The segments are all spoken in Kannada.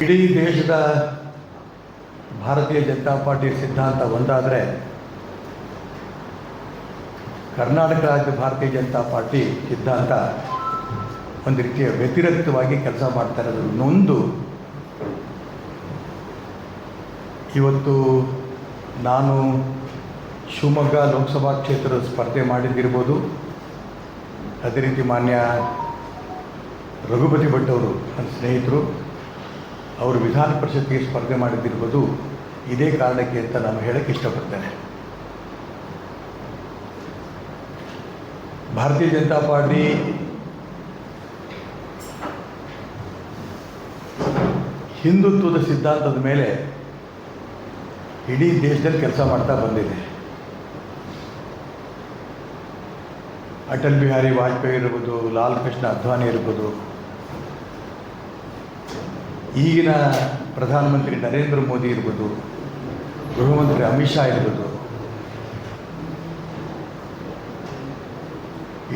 ಇಡೀ ದೇಶದ ಭಾರತೀಯ ಜನತಾ ಪಾರ್ಟಿ ಸಿದ್ಧಾಂತ ಒಂದಾದರೆ ಕರ್ನಾಟಕ ರಾಜ್ಯ ಭಾರತೀಯ ಜನತಾ ಪಾರ್ಟಿ ಸಿದ್ಧಾಂತ ಒಂದು ರೀತಿಯ ವ್ಯತಿರಿಕ್ತವಾಗಿ ಕೆಲಸ ಮಾಡ್ತಾ ಇರೋದು. ನೊಂದು, ಇವತ್ತು ನಾನು ಶಿವಮೊಗ್ಗ ಲೋಕಸಭಾ ಕ್ಷೇತ್ರದ ಸ್ಪರ್ಧೆ ಮಾಡಿದ್ದಿರ್ಬೋದು. ಅದೇ ರೀತಿ ಮಾನ್ಯ ರಘುಪತಿ ಭಟ್ ಅವರು ನನ್ನ ಸ್ನೇಹಿತರು, ಅವರು ವಿಧಾನ ಪರಿಷತ್ಗೆ ಸ್ಪರ್ಧೆ ಮಾಡಿದ್ದಿರ್ಬೋದು ಇದೇ ಕಾರಣಕ್ಕೆ ಅಂತ ನಾನು ಹೇಳಕ್ಕೆ ಇಷ್ಟಪಡ್ತೇನೆ. ಭಾರತೀಯ ಜನತಾ ಪಾರ್ಟಿ ಹಿಂದುತ್ವದ ಸಿದ್ಧಾಂತದ ಮೇಲೆ ಇಡೀ ದೇಶದಲ್ಲಿ ಕೆಲಸ ಮಾಡ್ತಾ ಬಂದಿದೆ. ಅಟಲ್ ಬಿಹಾರಿ ವಾಜಪೇಯಿ ಇರ್ಬೋದು, ಲಾಲ್ ಕೃಷ್ಣ ಅದ್ವಾನಿ ಇರ್ಬೋದು. ಈಗಿನ ಪ್ರಧಾನಮಂತ್ರಿ ನರೇಂದ್ರ ಮೋದಿ ಇರ್ಬೋದು, ಗೃಹಮಂತ್ರಿ ಅಮಿತ್ ಶಾ ಇರ್ಬೋದು.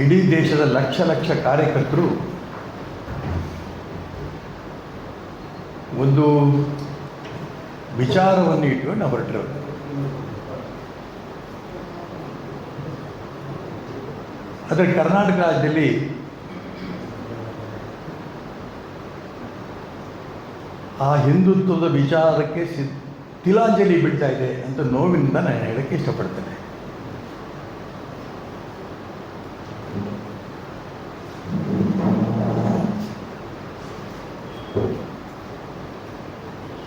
ಇಡೀ ದೇಶದ ಲಕ್ಷ ಲಕ್ಷ ಕಾರ್ಯಕರ್ತರು ಒಂದು ವಿಚಾರವನ್ನು ಇಟ್ಕೊಂಡು ಹೊರಟಿರೋದು. ಆದರೆ ಕರ್ನಾಟಕ ರಾಜ್ಯದಲ್ಲಿ ಆ ಹಿಂದುತ್ವದ ವಿಚಾರಕ್ಕೆ ಸಿ ತಿಲಾಂಜಲಿ ಬಿಡ್ತಾ ಇದೆ ಅಂತ ನೋವಿನಿಂದ ನಾನು ಹೇಳೋಕ್ಕೆ ಇಷ್ಟಪಡ್ತೇನೆ.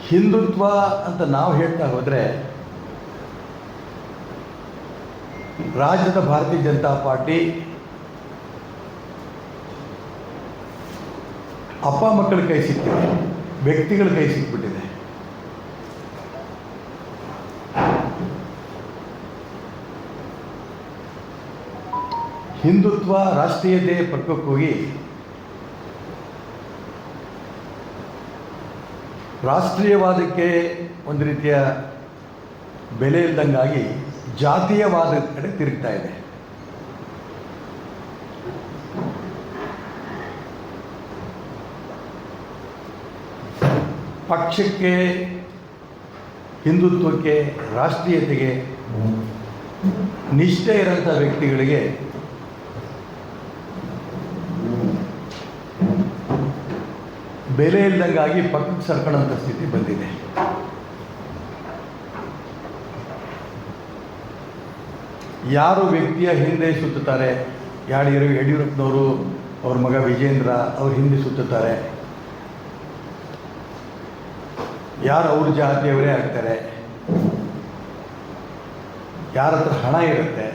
ಹಿಂದುತ್ವ ಅಂತ ನಾವು ಹೇಳ್ತಾ ಹೋದರೆ ರಾಜ್ಯದ ಭಾರತೀಯ ಜನತಾ ಪಾರ್ಟಿ ಅಪ್ಪ ಮಕ್ಕಳ ಕೈ ಸಿಕ್ಕಿದೆ, ವ್ಯಕ್ತಿಗಳ ಕೈ ಸಿಕ್ಬಿಟ್ಟಿದೆ. ಹಿಂದುತ್ವ ರಾಷ್ಟ್ರೀಯತೆ ಪಕ್ಕಕ್ಕೆ ಹೋಗಿ ರಾಷ್ಟ್ರೀಯವಾದಕ್ಕೆ ಒಂದು ರೀತಿಯ ಬೆಲೆ ಇಲ್ದಂಗಾಗಿ ಜಾತೀಯವಾದ ಕಡೆ ತಿರುಗ್ತಾ ಇದೆ. ಪಕ್ಷಕ್ಕೆ, ಹಿಂದುತ್ವಕ್ಕೆ, ರಾಷ್ಟ್ರೀಯತೆಗೆ ನಿಷ್ಠೆ ಇರೋಂಥ ವ್ಯಕ್ತಿಗಳಿಗೆ ಬೆಲೆ ಇಲ್ಲದಂಗಾಗಿ ಪಕ್ಕಕ್ಕೆ ಸರ್ಕೊಳ್ಳೋಂಥ ಸ್ಥಿತಿ ಬಂದಿದೆ. ಯಾರು ವ್ಯಕ್ತಿಯ ಹಿಂದೆ ಸುತ್ತುತ್ತಾರೆ? ಯಾರು ಯಡಿಯೂರಪ್ಪನವರು ಅವ್ರ ಮಗ ವಿಜೇಂದ್ರ ಅವ್ರ ಹಿಂದೆ ಸುತ್ತುತ್ತಾರೆ? ಯಾರು ಅವ್ರ ಜಾತಿಯವರೇ ಆಗ್ತಾರೆ? ಯಾರ ಹತ್ರ ಹಣ ಇರುತ್ತೆ?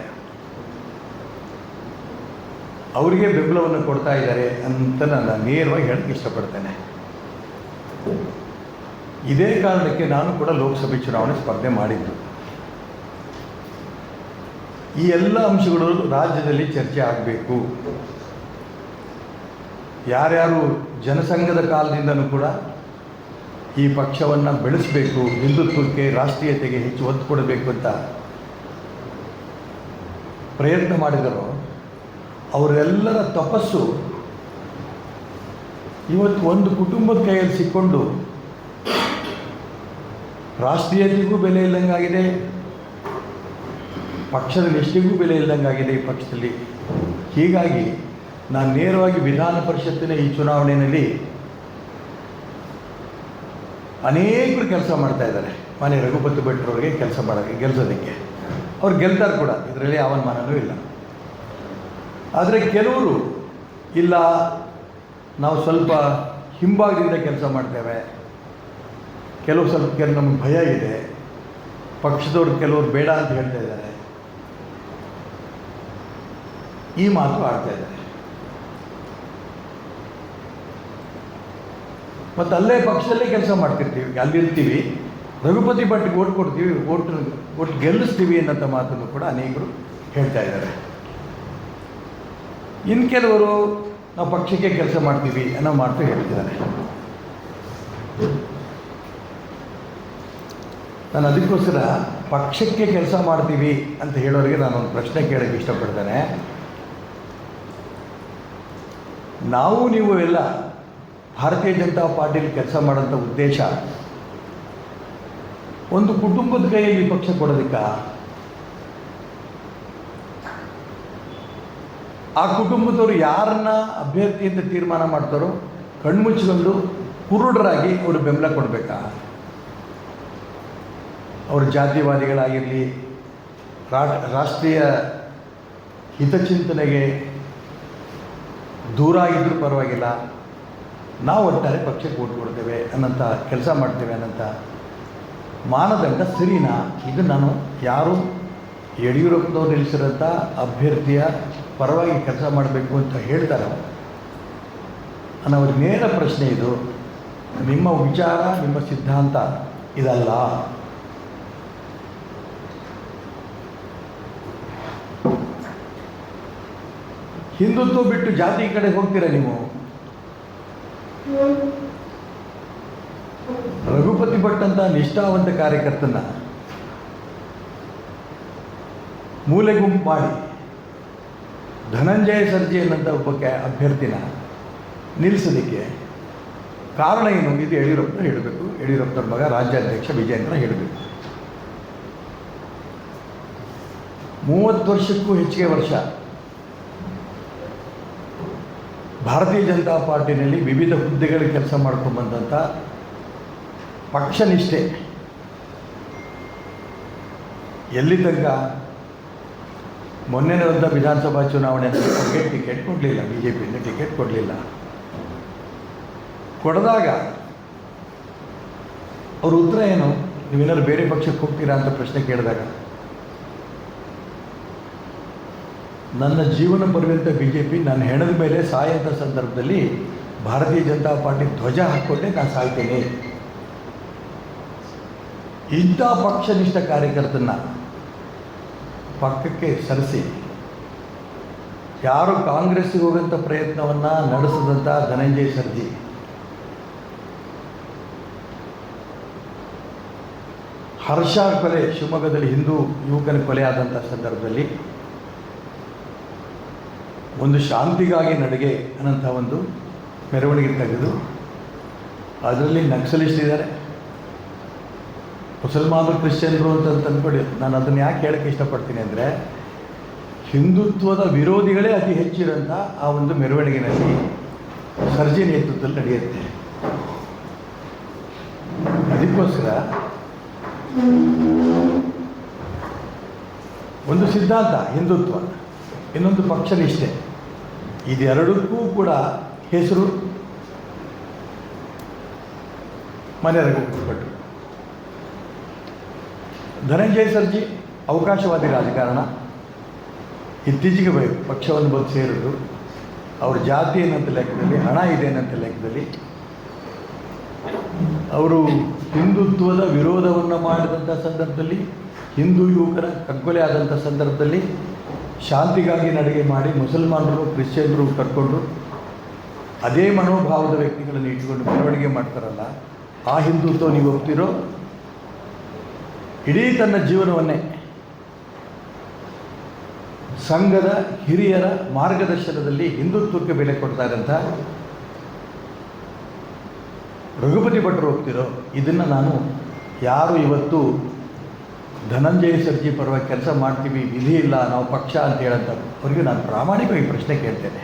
ಅವರಿಗೆ ಬೆಂಬಲವನ್ನು ಕೊಡ್ತಾ ಇದ್ದಾರೆ ಅಂತ ನಾನು ನೇರವಾಗಿ ಹೇಳಕ್ಕೆ ಇಷ್ಟಪಡ್ತೇನೆ. ಇದೇ ಕಾರಣಕ್ಕೆ ನಾನು ಕೂಡ ಲೋಕಸಭೆ ಚುನಾವಣೆ ಸ್ಪರ್ಧೆ ಮಾಡಿದ್ದು. ಈ ಎಲ್ಲ ಅಂಶಗಳು ರಾಜ್ಯದಲ್ಲಿ ಚರ್ಚೆ ಆಗಬೇಕು. ಯಾರ್ಯಾರು ಜನಸಂಘದ ಕಾಲದಿಂದನೂ ಕೂಡ ಈ ಪಕ್ಷವನ್ನು ಬೆಳೆಸಬೇಕು, ಹಿಂದುತ್ವಕ್ಕೆ, ರಾಷ್ಟ್ರೀಯತೆಗೆ ಹೆಚ್ಚು ಒತ್ತು ಕೊಡಬೇಕು ಅಂತ ಪ್ರಯತ್ನ ಮಾಡಿದರು. ಅವರೆಲ್ಲರ ತಪಸ್ಸು ಇವತ್ತು ಒಂದು ಕುಟುಂಬದ ಕೈಯಲ್ಲಿ ಸಿಕ್ಕೊಂಡು ರಾಷ್ಟ್ರೀಯತೆಗೂ ಬೆಲೆ ಇಲ್ಲದಂಗಾಗಿದೆ ಪಕ್ಷದ ನಿಷ್ಠೆಗೂ ಬೆಲೆ ಇಲ್ಲದಂಗಾಗಿದೆ ಈ ಪಕ್ಷದಲ್ಲಿ. ಹೀಗಾಗಿ ನಾನು ನೇರವಾಗಿ ವಿಧಾನ ಪರಿಷತ್ತಿನ ಈ ಚುನಾವಣೆಯಲ್ಲಿ ಅನೇಕರು ಕೆಲಸ ಮಾಡ್ತಾ ಇದ್ದಾರೆ. ಮನೆ ರಘುಪತಿ ಭಟ್ರವ್ರಿಗೆ ಕೆಲಸ ಮಾಡೋಕ್ಕೆ, ಗೆಲ್ಸೋದಕ್ಕೆ. ಅವ್ರು ಗೆಲ್ತಾರೆ ಕೂಡ, ಇದರಲ್ಲಿ ಅವಮಾನನೂ ಇಲ್ಲ. ಆದರೆ ಕೆಲವರು, ಇಲ್ಲ, ನಾವು ಸ್ವಲ್ಪ ಹಿಂಭಾಗದಿಂದ ಕೆಲಸ ಮಾಡ್ತೇವೆ. ಕೆಲವು ಸ್ವಲ್ಪ ಕೆಲ ನಮ್ಗೆ ಭಯ ಇದೆ. ಪಕ್ಷದವ್ರು ಕೆಲವರು ಬೇಡ ಅಂತ ಹೇಳ್ತಾ ಇದ್ದಾರೆ. ಈ ಮಾತು ಆಡ್ತಾ ಇದ್ದಾರೆ. ಮತ್ತು ಅಲ್ಲೇ ಪಕ್ಷದಲ್ಲೇ ಕೆಲಸ ಮಾಡ್ತಿರ್ತೀವಿ. ಅಲ್ಲಿರ್ತೀವಿ ರಘುಪತಿ ಭಟ್ಗೆ ಓಟ್ ಕೊಡ್ತೀವಿ, ಓಟ್ ಓಟ್ ಗೆಲ್ಲಿಸ್ತೀವಿ ಅನ್ನೋಂಥ ಮಾತನ್ನು ಕೂಡ ಅನೇಕರು ಹೇಳ್ತಾ ಇದ್ದಾರೆ. ಇನ್ನು ಕೆಲವರು ನಾವು ಪಕ್ಷಕ್ಕೆ ಕೆಲಸ ಮಾಡ್ತೀವಿ ಅನ್ನೋ ಮಾತು ಹೇಳ್ತಿದ್ದಾರೆ. ನಾನು ಅದಕ್ಕೋಸ್ಕರ ಪಕ್ಷಕ್ಕೆ ಕೆಲಸ ಮಾಡ್ತೀವಿ ಅಂತ ಹೇಳೋರಿಗೆ ನಾನೊಂದು ಪ್ರಶ್ನೆ ಕೇಳೋಕ್ಕೆ ಇಷ್ಟಪಡ್ತೇನೆ. ನಾವು ನೀವು ಎಲ್ಲ ಭಾರತೀಯ ಜನತಾ ಪಾರ್ಟಿಯಲ್ಲಿ ಕೆಲಸ ಮಾಡೋಂಥ ಉದ್ದೇಶ, ಒಂದು ಕುಟುಂಬದ ಕೈಯಲ್ಲಿ ಪಕ್ಷ ಕೊಡೋದಕ್ಕ, ಆ ಕುಟುಂಬದವರು ಯಾರನ್ನ ಅಭ್ಯರ್ಥಿ ಅಂತ ತೀರ್ಮಾನ ಮಾಡ್ತಾರೋ ಕಣ್ಮುಚ್ಚಿಕೊಂಡು ಕುರುಡರಾಗಿ ಅವರು ಬೆಂಬಲ ಕೊಡಬೇಕಾ? ಅವರು ಜಾತಿವಾದಿಗಳಾಗಿರಲಿ ರಾ- ರಾಷ್ಟ್ರೀಯ ಹಿತಚಿಂತನೆಗೆ ದೂರ ಆಗಿದ್ದರೂ ಪರವಾಗಿಲ್ಲ. ನಾವು ಒಟ್ಟಾರೆ ಪಕ್ಷಕ್ಕೆ ಓಟ್ ಕೊಡ್ತೇವೆ ಅನ್ನೋಂಥ ಕೆಲಸ ಮಾಡ್ತೇವೆ ಅನ್ನಂಥ ಮಾನದಂಡ ಸರಿನಾ? ಇದು ನಾನು ಯಾರು ಯಡಿಯೂರಪ್ಪನವ್ರು ನಿಲ್ಲಿಸಿರೋಂಥ ಅಭ್ಯರ್ಥಿಯ ಪರವಾಗಿ ಕೆಲಸ ಮಾಡಬೇಕು ಅಂತ ಹೇಳ್ತಾರೋ? ಅನ್ನೋ ನೇರ ಪ್ರಶ್ನೆ ಇದು. ನಿಮ್ಮ ವಿಚಾರ, ನಿಮ್ಮ ಸಿದ್ಧಾಂತ ಇದಲ್ಲ. ಹಿಂದುತ್ವ ಬಿಟ್ಟು ಜಾತಿ ಕಡೆ ಹೋಗ್ತೀರಾ ನೀವು? ರಘುಪತಿ ಭಟ್ ಅಂತ ನಿಷ್ಠಾವಂತ ಕಾರ್ಯಕರ್ತನ. ಮೂಲೆ ಗುಂಪು ಮಾಡಿ. ಧನಂಜಯ ಸರ್ಜಿ ಅನ್ನಂಥ ಒಬ್ಬ ಕ್ಯಾ ಅಭ್ಯರ್ಥಿನ ನಿಲ್ಲಿಸೋದಕ್ಕೆ ಕಾರಣ ಏನು ಇದು ಯಡಿಯೂರಪ್ಪನ ಹೇಳಬೇಕು. ಯಡಿಯೂರಪ್ಪನ ಮಗ ರಾಜ್ಯಾಧ್ಯಕ್ಷ ವಿಜಯೇಂದ್ರ ಹೇಳಬೇಕು. ಮೂವತ್ತು ವರ್ಷಕ್ಕೂ ಹೆಚ್ಚಿಗೆ ವರ್ಷ. ಭಾರತೀಯ ಜನತಾ ಪಾರ್ಟಿನಲ್ಲಿ ವಿವಿಧ ಹುದ್ದೆಗಳಿಗೆ ಕೆಲಸ ಮಾಡ್ಕೊಂಡ್ಬಂದಂಥ ಪಕ್ಷನಿಷ್ಠೆ ಎಲ್ಲಿ ತನಕ ಮೊನ್ನೆ ನಡೆದ ವಿಧಾನಸಭಾ ಚುನಾವಣೆ ಟಿಕೆಟ್ ಕೊಡಲಿಲ್ಲ ಬಿ ಜೆ ಪಿಯಿಂದ ಟಿಕೆಟ್ ಕೊಡಲಿಲ್ಲ. ಕೊಡದಾಗ ಅವ್ರ ಉತ್ತರ ಏನು? ನೀವೇನಾದ್ರು ಬೇರೆ ಪಕ್ಷಕ್ಕೆ ಹೋಗ್ತೀರಾ ಅಂತ ಪ್ರಶ್ನೆ ಕೇಳಿದಾಗ ನನ್ನ ಜೀವನ ಪರ್ಯಂತ ಬಿ ಜೆ ಪಿ ನನ್ನ ಹೆಣದ ಮೇಲೆ ಸಾಯಂತ ಸಂದರ್ಭದಲ್ಲಿ ಭಾರತೀಯ ಜನತಾ ಪಾರ್ಟಿ ಧ್ವಜ ಹಾಕ್ಕೊಂಡೆ ನಾನು ಸಾಯ್ತೇನೆ. ಇಂಥ ಪಕ್ಷನಿಷ್ಠ ಕಾರ್ಯಕರ್ತನ ಪಕ್ಕಕ್ಕೆ ಸರಿಸಿ, ಯಾರು ಕಾಂಗ್ರೆಸ್ಗೆ ಹೋಗುವಂಥ ಪ್ರಯತ್ನವನ್ನು ನಡೆಸಿದಂಥ ಧನಂಜಯ ಸರ್ಜಿ. ಹರ್ಷ ಕೊಲೆ ಶಿವಮೊಗ್ಗದಲ್ಲಿ ಹಿಂದೂ ಯುವಕನ ಕೊಲೆ ಆದಂಥ ಸಂದರ್ಭದಲ್ಲಿ ಒಂದು ಶಾಂತಿಗಾಗಿ ನಡಿಗೆ ಅನ್ನೋಂಥ ಒಂದು ಮೆರವಣಿಗೆ ತೆಗೆದು ಅದರಲ್ಲಿ ನಕ್ಸಲಿಸ್ಟ್ ಇದ್ದಾರೆ ಮುಸಲ್ಮಾನರು ಕ್ರಿಶ್ಚಿಯನ್ರು ಅಂತ ಅಂದ್ಕೊಂಡು ನಾನು ಅದನ್ನು ಯಾಕೆ ಹೇಳಕ್ಕೆ ಇಷ್ಟಪಡ್ತೀನಿ ಅಂದರೆ ಹಿಂದುತ್ವದ ವಿರೋಧಿಗಳೇ ಅತಿ ಹೆಚ್ಚಿರೋಂಥ ಆ ಒಂದು ಮೆರವಣಿಗೆನಲ್ಲಿ ಸರ್ಜಿ ನೇತೃತ್ವದಲ್ಲಿ ನಡೆಯುತ್ತೆ. ಅದಕ್ಕೋಸ್ಕರ ಒಂದು ಸಿದ್ಧಾಂತ, ಹಿಂದುತ್ವ, ಇನ್ನೊಂದು ಪಕ್ಷನಿಷ್ಠೆ ಇದೆರಡಕ್ಕೂ ಕೂಡ ಹೆಸರು ಮನೆಯವರೆಗೂ ಕೊಟ್ಟರು ಧನಂಜಯ ಸರ್ಜಿ ಅವಕಾಶವಾದಿ ರಾಜಕಾರಣ. ಇತ್ತೀಚೆಗೆ ಪಕ್ಷವನ್ನು ಬಂದು ಸೇರಿದ್ರು. ಅವ್ರ ಜಾತಿ ಏನಂತ ಲೆಕ್ಕದಲ್ಲಿ, ಹಣ ಇದೆ ಅನ್ನಂತ ಲೆಕ್ಕದಲ್ಲಿ. ಅವರು ಹಿಂದುತ್ವದ ವಿರೋಧವನ್ನು ಮಾಡಿದಂಥ ಸಂದರ್ಭದಲ್ಲಿ, ಹಿಂದೂ ಯುವಕರ ಕಗ್ಗೊಲೆ ಆದಂಥ ಸಂದರ್ಭದಲ್ಲಿ ಶಾಂತಿಗಾಗಿ ನಡಿಗೆ ಮಾಡಿ ಮುಸಲ್ಮಾನರು, ಕ್ರಿಶ್ಚಿಯನ್ರು ಕರ್ಕೊಂಡು ಅದೇ ಮನೋಭಾವದ ವ್ಯಕ್ತಿಗಳನ್ನು ಇಟ್ಕೊಂಡು ಮೆರವಣಿಗೆ ಮಾಡ್ತಾರಲ್ಲ, ಆ ಹಿಂದುತ್ವ ನೀವು ಒಪ್ತಿರೋ? ಇಡೀ ತನ್ನ ಜೀವನವನ್ನೇ ಸಂಘದ ಹಿರಿಯರ ಮಾರ್ಗದರ್ಶನದಲ್ಲಿ ಹಿಂದುತ್ವಕ್ಕೆ ಬೆಲೆ ಕೊಡ್ತಾ ಇರೋಂಥ ರಘುಪತಿ ಭಟ್ರು ಹೋಗ್ತಿರೋ ಇದನ್ನು ನಾನು ಯಾರು ಇವತ್ತು ಧನಂಜಯ ಸರ್ಜಿ ಪರವಾಗಿ ಕೆಲಸ ಮಾಡ್ತೀವಿ, ವಿಧಿ ಇಲ್ಲ, ನಾವು ಪಕ್ಷ ಅಂತ ಹೇಳಂತ ಅವರಿಗೆ ನಾನು ಪ್ರಾಮಾಣಿಕವಾಗಿ ಪ್ರಶ್ನೆ ಕೇಳ್ತೇನೆ.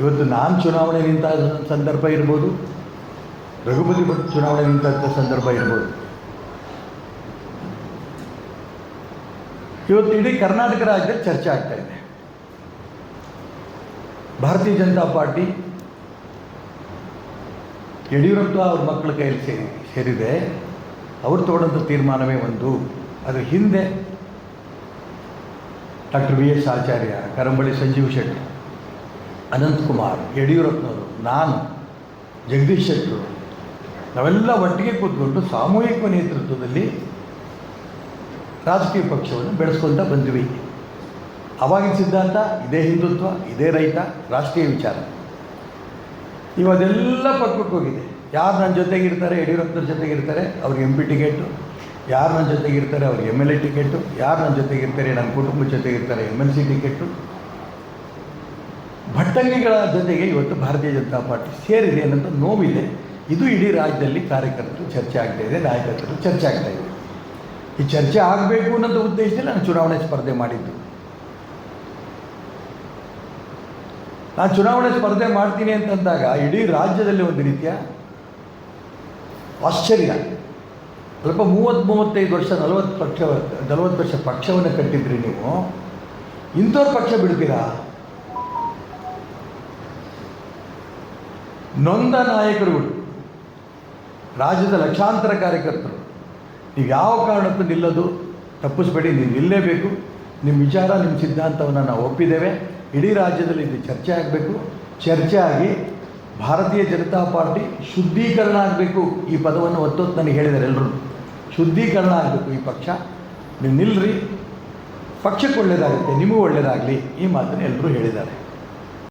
ಇವತ್ತು ನಾನು ಚುನಾವಣೆ ನಿಂತ ಸಂದರ್ಭ ಇರ್ಬೋದು, ರಘುಪತಿ ಭಟ್ ಚುನಾವಣೆ ನಿಂತ ಸಂದರ್ಭ ಇರ್ಬೋದು. ಇವತ್ತು ಇಡೀ ಕರ್ನಾಟಕ ರಾಜ್ಯದಲ್ಲಿ ಚರ್ಚೆ ಆಗ್ತಾ ಇದೆ. ಭಾರತೀಯ ಜನತಾ ಪಾರ್ಟಿ, ಯಡಿಯೂರಪ್ಪ ಅವ್ರ ಮಕ್ಕಳ ಕೈಯಲ್ಲಿ ಸೇರಿ, ಸೇರಿದೆ. ಅವ್ರು ತಗೊಂಡಂಥ ತೀರ್ಮಾನವೇ ಒಂದು. ಅದರ ಹಿಂದೆ doctor V S Acharya Karamballi Sanjeev Shetty, Ananthkumar, ಯಡಿಯೂರಪ್ಪನವರು, ನಾನು, ಜಗದೀಶ್ ಶೆಟ್ಟರು, ನಾವೆಲ್ಲ ಒಟ್ಟಿಗೆ ಕೂತ್ಕೊಂಡು ಸಾಮೂಹಿಕ ನೇತೃತ್ವದಲ್ಲಿ ರಾಜಕೀಯ ಪಕ್ಷವನ್ನು ಬೆಳೆಸ್ಕೊಳ್ತಾ ಬಂದ್ವಿ. ಅವಾಗಿನ ಸಿದ್ಧಾಂತ, ಇದೇ ಹಿಂದುತ್ವ, ಇದೇ ರೈತ, ರಾಷ್ಟ್ರೀಯ ವಿಚಾರ. ಇವದೆಲ್ಲ ಪಕ್ಕಕ್ಕೆ ಹೋಗಿದೆ. ಯಾರು ನನ್ನ ಜೊತೆಗಿರ್ತಾರೆ ಯಡಿಯೂರಪ್ಪನ ಜೊತೆಗಿರ್ತಾರೆ ಅವ್ರಿಗೆ ಎಂ ಪಿ ಟಿಕೆಟು ಯಾರು ನನ್ನ ಜೊತೆಗಿರ್ತಾರೆ ಅವ್ರಿಗೆ ಎಂ ಎಲ್ ಎ ಟಿಕೆಟು ಯಾರು ನನ್ನ ಜೊತೆಗಿರ್ತಾರೆ ನನ್ನ ಕುಟುಂಬದ ಜೊತೆಗಿರ್ತಾರೆ ಎಂ ಎಲ್ ಸಿ ಟಿಕೆಟು ಭಟ್ಟಂಗಿಗಳ ಜೊತೆಗೆ ಇವತ್ತು ಭಾರತೀಯ ಜನತಾ ಪಾರ್ಟಿ ಸೇರಿದೆ ಅನ್ನೋಂಥ ನೋವಿದೆ. ಇದು ಇಡೀ ರಾಜ್ಯದಲ್ಲಿ ಕಾರ್ಯಕರ್ತರು ಚರ್ಚೆ ಆಗ್ತಾ ಇದೆ ನಾಯಕರು ಚರ್ಚೆ ಆಗ್ತಾ ಇದೆ. ಈ ಚರ್ಚೆ ಆಗಬೇಕು ಅನ್ನೋದು ಉದ್ದೇಶದಲ್ಲಿ ನಾನು ಚುನಾವಣೆ ಸ್ಪರ್ಧೆ ಮಾಡಿದ್ದು. ನಾನು ಚುನಾವಣೆ ಸ್ಪರ್ಧೆ ಮಾಡ್ತೀನಿ ಅಂತಂದಾಗ ಇಡೀ ರಾಜ್ಯದಲ್ಲಿ ಒಂದು ರೀತಿಯ ಆಶ್ಚರ್ಯ. ಸ್ವಲ್ಪ ಮೂವತ್ತು, ಮೂವತ್ತೈದು ವರ್ಷ, ನಲವತ್ತು ಪಕ್ಷ, ನಲವತ್ತು ವರ್ಷ ಪಕ್ಷವನ್ನು ಕಟ್ಟಿದ್ರಿ ನೀವು. ಇಂಥವ್ರ ಪಕ್ಷ ಬಿಡ್ತೀರಾ ನೊಂದ ನಾಯಕರುಗಳು ರಾಜ್ಯದ ಲಕ್ಷಾಂತರ ಕಾರ್ಯಕರ್ತರು. ನೀವು ಯಾವ ಕಾರಣಕ್ಕೂ ನಿಲ್ಲೋದು, ತಪ್ಪಿಸ್ಬೇಡಿ, ನೀವು ನಿಲ್ಲಲೇಬೇಕು ನಿಮ್ಮ ವಿಚಾರ, ನಿಮ್ಮ ಸಿದ್ಧಾಂತವನ್ನು ನಾವು ಒಪ್ಪಿದ್ದೇವೆ. ಇಡೀ ರಾಜ್ಯದಲ್ಲಿ ಇಲ್ಲಿ ಚರ್ಚೆ ಆಗಬೇಕು. ಚರ್ಚೆ ಆಗಿ ಭಾರತೀಯ ಜನತಾ ಪಾರ್ಟಿ ಶುದ್ಧೀಕರಣ ಆಗಬೇಕು ಈ ಪದವನ್ನು ಒತ್ತೊತ್ತು ನನಗೆ ಹೇಳಿದ್ದಾರೆ ಎಲ್ಲರೂ ಶುದ್ಧೀಕರಣ ಆಗಬೇಕು ಈ ಪಕ್ಷ. ನೀವು ನಿಲ್ಲರಿ ಪಕ್ಷಕ್ಕೆ ಒಳ್ಳೆಯದಾಗುತ್ತೆ ನಿಮಗೂ ಒಳ್ಳೆಯದಾಗಲಿ ಈ ಮಾತನ್ನು ಎಲ್ಲರೂ ಹೇಳಿದ್ದಾರೆ.